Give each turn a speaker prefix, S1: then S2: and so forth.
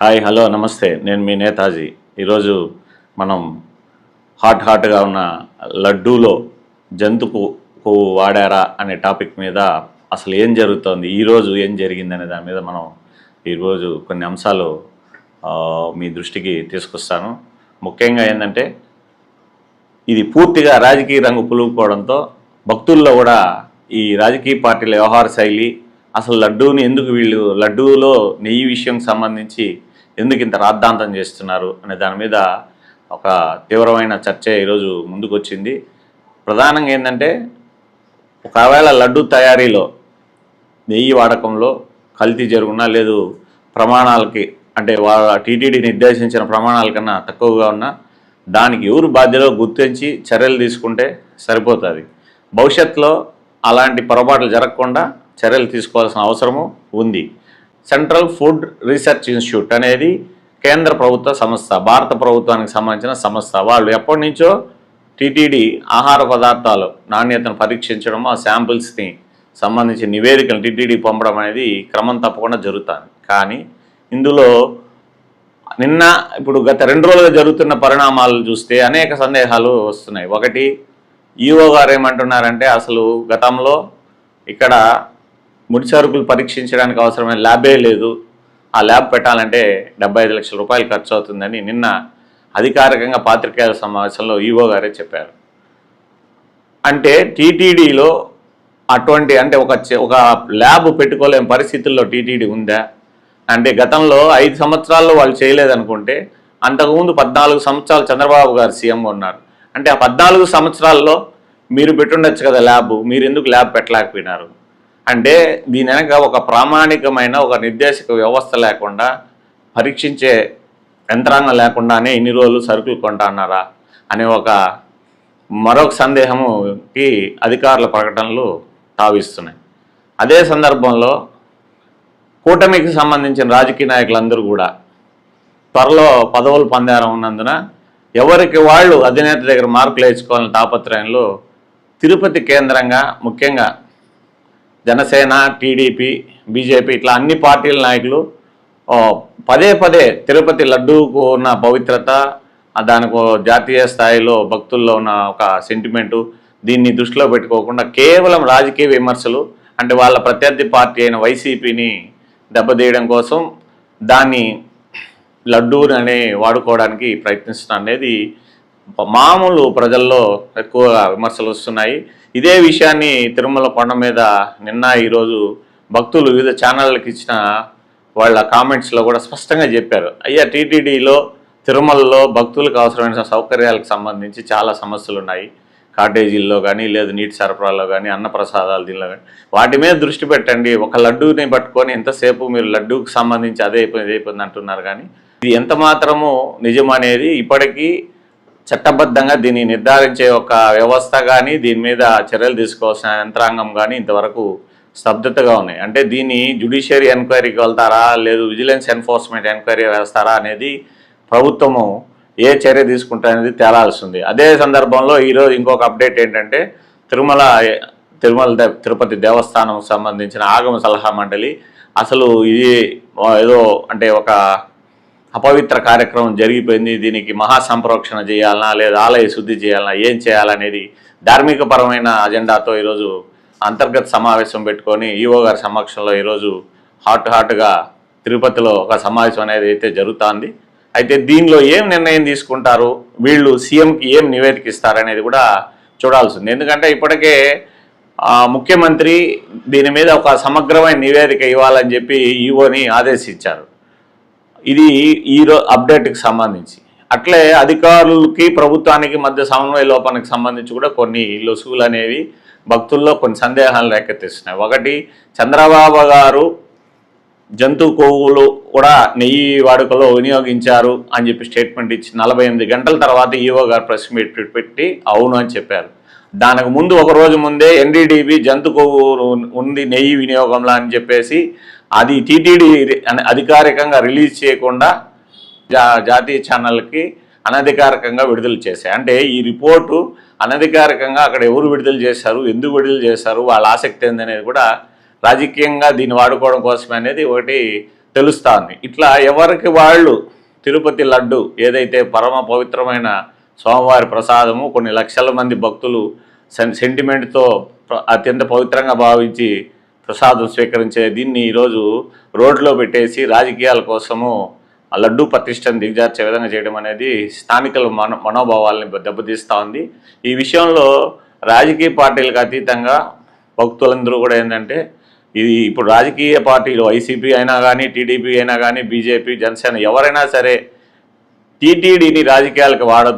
S1: Hi hello నమస్తే. నేను మీ నేతాజీ. ఈరోజు మనం హాట్ హాట్గా ఉన్న లడ్డూలో జంతు కొవ్వు వాడారా అనే టాపిక్ మీద అసలు ఏం జరుగుతోంది ఈరోజు ఏం జరిగిందనే దాని మీద మనం ఈరోజు కొన్ని అంశాలు మీ దృష్టికి తీసుకొస్తాను. ముఖ్యంగా ఏంటంటే ఇది పూర్తిగా రాజకీయ రంగు పులుపుకోవడంతో భక్తుల్లో కూడా ఈ రాజకీయ పార్టీల వ్యవహార శైలి అసలు లడ్డూని ఎందుకు వీళ్ళు లడ్డూలో నెయ్యి విషయం సంబంధించి ఎందుకు ఇంత రాద్ధాంతం చేస్తున్నారు అనే దాని మీద ఒక తీవ్రమైన చర్చ ఈరోజు ముందుకొచ్చింది. ప్రధానంగా ఏంటంటే ఒకవేళ లడ్డు తయారీలో నెయ్యి వాడకంలో కల్తీ జరుగున్నా లేదు ప్రమాణాలకి అంటే వాళ్ళ టీటీడీ నిర్దేశించిన ప్రమాణాల కన్నా తక్కువగా ఉన్నా దానికి ఎవరు బాధ్యలో గుర్తించి చర్యలు తీసుకుంటే సరిపోతుంది. భవిష్యత్తులో అలాంటి పొరపాట్లు జరగకుండా చర్యలు తీసుకోవాల్సిన అవసరము ఉంది. సెంట్రల్ ఫుడ్ రీసెర్చ్ ఇన్స్టిట్యూట్ అనేది కేంద్ర ప్రభుత్వ సంస్థ భారత ప్రభుత్వానికి సంబంధించిన సంస్థ. వాళ్ళు ఎప్పటి నుంచో టీటీడీ ఆహార పదార్థాలు నాణ్యతను పరీక్షించడం ఆ శాంపిల్స్ని సంబంధించి నివేదికలు టీటీడీ పంపడం అనేది క్రమం తప్పకుండా జరుగుతుంది. కానీ ఇందులో నిన్న ఇప్పుడు గత రెండు రోజులుగా జరుగుతున్న పరిణామాలు చూస్తే అనేక సందేహాలు వస్తున్నాయి. ఒకటి ఈఓ గారు ఏమంటున్నారంటే అసలు గతంలో ఇక్కడ ముడి సరుకులు పరీక్షించడానికి అవసరమైన ల్యాబే లేదు. ఆ ల్యాబ్ పెట్టాలంటే డెబ్బై ఐదు లక్షల రూపాయలు ఖర్చు అవుతుందని నిన్న అధికారికంగా పాత్రికేయుల సమావేశంలో ఈఓ గారే చెప్పారు. అంటే టీటీడీలో అటువంటి అంటే ఒక ఒక ల్యాబ్ పెట్టుకోలేని పరిస్థితుల్లో టీటీడీ ఉందా? అంటే గతంలో ఐదు సంవత్సరాల్లో వాళ్ళు చేయలేదనుకుంటే అంతకుముందు పద్నాలుగు సంవత్సరాలు చంద్రబాబు గారు సీఎంగా ఉన్నారు. అంటే ఆ పద్నాలుగు సంవత్సరాల్లో మీరు పెట్టుండొచ్చు కదా ల్యాబ్ మీరు ఎందుకు ల్యాబ్ పెట్టలేకపోయినారు? అంటే దీని వెనక ఒక ప్రామాణికమైన ఒక నిర్దేశక వ్యవస్థ లేకుండా పరీక్షించే యంత్రాంగం లేకుండానే ఇన్ని రోజులు సరుకులు కొంటున్నారా అనే ఒక మరొక సందేహముకి అధికారుల ప్రకటనలు తావిస్తున్నాయి. అదే సందర్భంలో కూటమికి సంబంధించిన రాజకీయ నాయకులందరూ కూడా త్వరలో పదవులు పొందారం ఉన్నందున ఎవరికి వాళ్ళు అధినేత దగ్గర మార్కులు వేసుకోవాలని తాపత్రయంలో తిరుపతి కేంద్రంగా ముఖ్యంగా జనసేన టీడీపీ బీజేపీ ఇట్లా అన్ని పార్టీల నాయకులు పదే పదే తిరుపతి లడ్డూకు ఉన్న పవిత్రత దానికి జాతీయ స్థాయిలో భక్తుల్లో ఉన్న ఒక సెంటిమెంటు దీన్ని దృష్టిలో పెట్టుకోకుండా కేవలం రాజకీయ విమర్శలు అంటే వాళ్ళ ప్రత్యర్థి పార్టీ అయిన వైసీపీని దెబ్బతీయడం కోసం దాన్ని లడ్డూని అనే వాడుకోవడానికి ప్రయత్నిస్తున్నారు అనేది మామూలు ప్రజల్లో ఎక్కువగా విమర్శలు వస్తున్నాయి. ఇదే విషయాన్ని తిరుమల కొండ మీద నిన్న ఈరోజు భక్తులు వివిధ ఛానళ్ళకి ఇచ్చిన వాళ్ళ కామెంట్స్లో కూడా స్పష్టంగా చెప్పారు. అయ్యా టీటీడీలో తిరుమలలో భక్తులకు అవసరమైన సౌకర్యాలకు సంబంధించి చాలా సమస్యలు ఉన్నాయి. కాటేజీల్లో కానీ లేదు నీటి సరఫరాలో కానీ అన్నప్రసాదాలు దీనిలో కానీ వాటి మీద దృష్టి పెట్టండి. ఒక లడ్డూని పట్టుకొని ఎంతసేపు మీరు లడ్డూకి సంబంధించి అదే అయిపోయింది అయిపోయింది అంటున్నారు కానీ. ఇది ఎంత మాత్రము నిజం అనేది ఇప్పటికీ చట్టబద్ధంగా దీన్ని నిర్ధారించే ఒక వ్యవస్థ కానీ దీని మీద చర్యలు తీసుకోవాల్సిన యంత్రాంగం కానీ ఇంతవరకు స్తబ్దతగా ఉన్నాయి. అంటే దీన్ని జ్యుడిషియరీ ఎంక్వైరీకి వెళ్తారా లేదు విజిలెన్స్ ఎన్ఫోర్స్మెంట్ ఎంక్వైరీ వేస్తారా అనేది ప్రభుత్వము ఏ చర్య తీసుకుంటారనేది తేలాల్సింది. అదే సందర్భంలో ఈరోజు ఇంకొక అప్డేట్ ఏంటంటే తిరుమల తిరుమల తిరుపతి దేవస్థానం సంబంధించిన ఆగమ సలహా మండలి అసలు ఇది ఏదో అంటే ఒక అపవిత్ర కార్యక్రమం జరిగిపోయింది. దీనికి మహాసంప్రోక్షణ చేయాలనా లేదా ఆలయ శుద్ధి చేయాలనా ఏం చేయాలనేది ధార్మికపరమైన అజెండాతో ఈరోజు అంతర్గత సమావేశం పెట్టుకొని ఈవో గారి సమక్షంలో ఈరోజు హాట్ హాట్గా తిరుపతిలో ఒక సమావేశం అనేది అయితే జరుగుతోంది. అయితే దీనిలో ఏం నిర్ణయం తీసుకుంటారు? వీళ్ళు సీఎంకి ఏం నివేదిక ఇస్తారనేది కూడా చూడాల్సింది. ఎందుకంటే ఇప్పటికే ముఖ్యమంత్రి దీని మీద ఒక సమగ్రమైన నివేదిక ఇవ్వాలని చెప్పి ఈవోని ఆదేశించారు. ఇది ఈరో అప్డేట్కి సంబంధించి. అట్లే అధికారులకి ప్రభుత్వానికి మధ్య సమన్వయ లోపానికి సంబంధించి కూడా కొన్ని లొసుగులు అనేవి భక్తుల్లో కొన్ని సందేహాలు రేకెత్తిస్తున్నాయి. ఒకటి చంద్రబాబు గారు జంతు కొవ్వులు కూడా నెయ్యి వాడుకలో వినియోగించారు అని చెప్పి స్టేట్మెంట్ ఇచ్చి నలభై ఎనిమిది గంటల తర్వాత ఈఓ గారు ప్రెస్ మీట్ పెట్టి అవును అని చెప్పారు. దానికి ముందు ఒక రోజు ముందే ఎన్డీడీబీ జంతు కొవ్వు ఉంది నెయ్యి వినియోగంలో అని చెప్పేసి అది టీటీడీ అధికారికంగా రిలీజ్ చేయకుండా జా జాతీయ ఛానల్కి అనధికారికంగా విడుదల చేశాయి. అంటే ఈ రిపోర్టు అనధికారికంగా అక్కడ ఎవరు విడుదల చేశారు ఎందుకు విడుదల చేశారు వాళ్ళ ఆసక్తి ఏందనేది కూడా రాజకీయంగా దీన్ని వాడుకోవడం కోసమే అనేది ఒకటి తెలుస్తుంది. ఇట్లా ఎవరికి వాళ్ళు తిరుపతి లడ్డు ఏదైతే పరమ పవిత్రమైన స్వామివారి ప్రసాదము కొన్ని లక్షల మంది భక్తులు సెన్ సెంటిమెంట్తో అత్యంత పవిత్రంగా భావించి ప్రసాదం స్వీకరించే దీన్ని ఈరోజు రోడ్లో పెట్టేసి రాజకీయాల కోసము ఆ లడ్డు ప్రతిష్టను దిగజార్చే విధంగా చేయడం అనేది స్థానికుల మన మనోభావాల్ని దెబ్బతీస్తూ ఉంది. ఈ విషయంలో రాజకీయ పార్టీలకు అతీతంగా భక్తులందరూ కూడా ఏంటంటే ఇది ఇప్పుడు రాజకీయ పార్టీలు వైసీపీ అయినా కానీ టీడీపీ అయినా కానీ బీజేపీ జనసేన ఎవరైనా సరే టీటీడీని రాజకీయాలకు వాడద్దు.